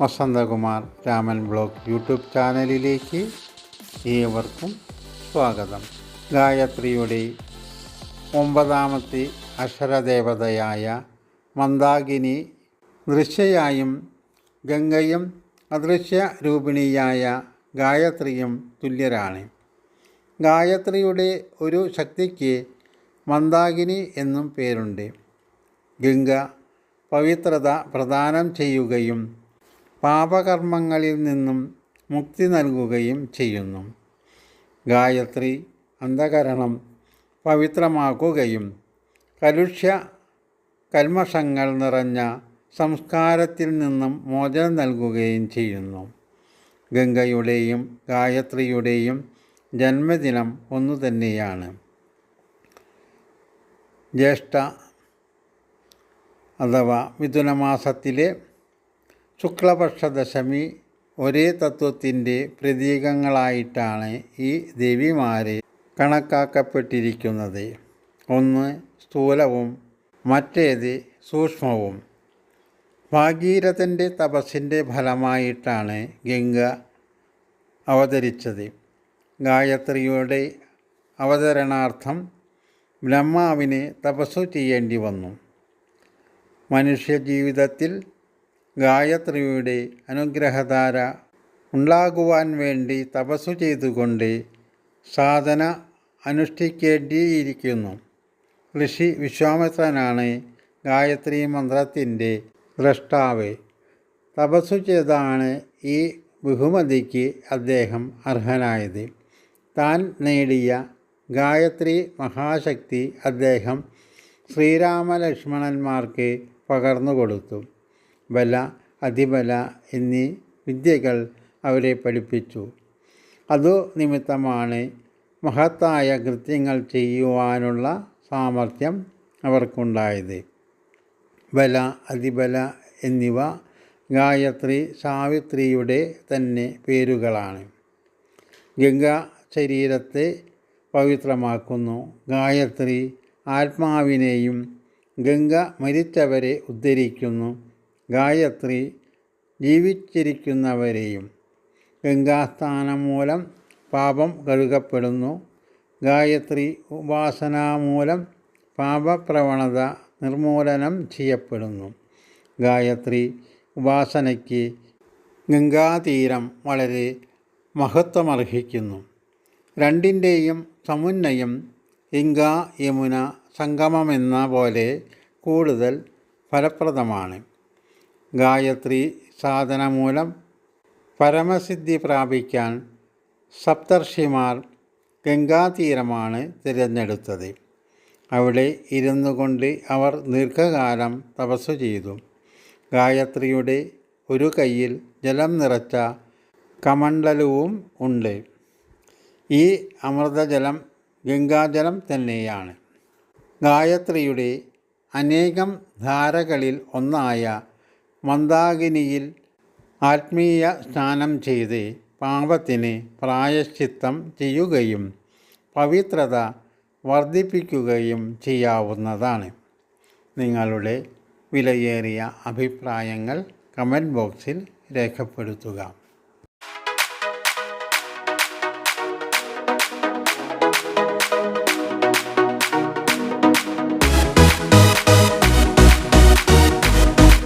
Vasanthakumar Raman blog YouTube ചാനലിലേക്ക് ഏവർക്കും സ്വാഗതം. ഗായത്രിയുടെ ഒമ്പതാമത്തെ അക്ഷരദേവതയായ മന്ദാകിനി ദൃശ്യയായും ഗംഗയും അദൃശ്യ രൂപിണിയായ ഗായത്രിയും തുല്യരാണ്. ഗായത്രിയുടെ ഒരു ശക്തിക്ക് മന്ദാകിനി എന്നും പേരുണ്ട്. ഗംഗ പവിത്രത പ്രദാനം ചെയ്യുകയും പാപകർമ്മങ്ങളിൽ നിന്നും മുക്തി നൽകുകയും ചെയ്യുന്നു. ഗായത്രി അന്ധകരണം പവിത്രമാക്കുകയും കലുഷ്യ കൽമഷങ്ങൾ നിറഞ്ഞ സംസ്കാരത്തിൽ നിന്നും മോചനം നൽകുകയും ചെയ്യുന്നു. ഗംഗയുടെയും ഗായത്രിയുടെയും ജന്മദിനം ഒന്നു തന്നെയാണ്. ജ്യേഷ്ഠ അഥവാ മിഥുനമാസത്തിലെ ശുക്ലപക്ഷ ദശമി ഒരേ തത്വത്തിന്റെ പ്രതീകങ്ങളായിട്ടാണ് ഈ ദേവിമാരെ കണക്കാക്കപ്പെട്ടിരിക്കുന്നത്. ഒന്ന് സ്ഥൂലവും മറ്റേത് സൂക്ഷ്മവും. ഭാഗീരഥന്റെ തപസ്സിന്റെ ഫലമായിട്ടാണ് ഗംഗ അവതരിച്ചത്. ഗായത്രിയുടെ അവതരണാർത്ഥം ബ്രഹ്മാവിന് തപസ്സു ചെയ്യേണ്ടി വന്നു. മനുഷ്യജീവിതത്തിൽ ഗായത്രിയുടെ അനുഗ്രഹധാര ഉണ്ടാകുവാൻ വേണ്ടി തപസ്സു ചെയ്തുകൊണ്ട് സാധന അനുഷ്ഠിക്കേണ്ടിയിരിക്കുന്നു. ഋഷി വിശ്വാമിത്രനാണ് ഗായത്രി മന്ത്രത്തിന്റെ ദ്രഷ്ടാവ് തപസ്സു ചെയ്താണ് ഈ ബഹുമതിക്ക് അദ്ദേഹം അർഹനായത്. താൻ നേടിയ ഗായത്രി മഹാശക്തി അദ്ദേഹം ശ്രീരാമലക്ഷ്മണന്മാർക്ക് പകർന്നു കൊടുത്തു ബല അതിബല എന്നീ വിദ്യകൾ അവരെ പഠിപ്പിച്ചു. അതു നിമിത്തമാണ് മഹത്തായ കൃത്യങ്ങൾ ചെയ്യുവാനുള്ള സാമർഥ്യം അവർക്കുണ്ടായത്. ബല അതിബല എന്നിവ ഗായത്രി സാവിത്രിയുടെ തന്നെ പേരുകളാണ്. ഗംഗ ശരീരത്തെ പവിത്രമാക്കുന്നു. ഗായത്രി ആത്മാവിനെയും ഗംഗ മരിച്ചവരെ ഉദ്ധരിക്കുന്നു. ഗായത്രി ജീവിച്ചിരിക്കുന്നവരെയും ഗംഗാസ്ഥാനം മൂലം പാപം കഴുകപ്പെടുന്നു. ഗായത്രി ഉപാസന മൂലം പാപപ്രവണത നിർമൂലനം ചെയ്യപ്പെടുന്നു. ഗായത്രി ഉപാസനയ്ക്ക് ഗംഗാതീരം വളരെ മഹത്വമർഹിക്കുന്നു. രണ്ടിന്റെയും സമുന്നയം ഇംഗ യമുന സംഗമമെന്ന പോലെ കൂടുതൽ ഫലപ്രദമാണ്. ഗായത്രി സാധന മൂലം പരമസിദ്ധി പ്രാപിക്കാൻ സപ്തർഷിമാർ ഗംഗാതീരമാണ് തിരഞ്ഞെടുത്തത്. അവിടെ ഇരുന്നു കൊണ്ട് അവർ ദീർഘകാലം തപസ്സു ചെയ്തു. ഗായത്രിയുടെ ഒരു കയ്യിൽ ജലം നിറച്ച കമണ്ഡലവും ഉണ്ട്. ഈ അമൃതജലം ഗംഗാജലം തന്നെയാണ്. ഗായത്രിയുടെ അനേകം ധാരകളിൽ ഒന്നായ മന്ദാകിനിയിൽ ആത്മീയ സ്നാനം ചെയ്ത് പാപത്തിന് പ്രായശ്ചിത്തം ചെയ്യുകയും പവിത്രത വർദ്ധിപ്പിക്കുകയും ചെയ്യാവുന്നതാണ്. നിങ്ങളുടെ വിലയേറിയ അഭിപ്രായങ്ങൾ കമന്റ് ബോക്സിൽ രേഖപ്പെടുത്തുക.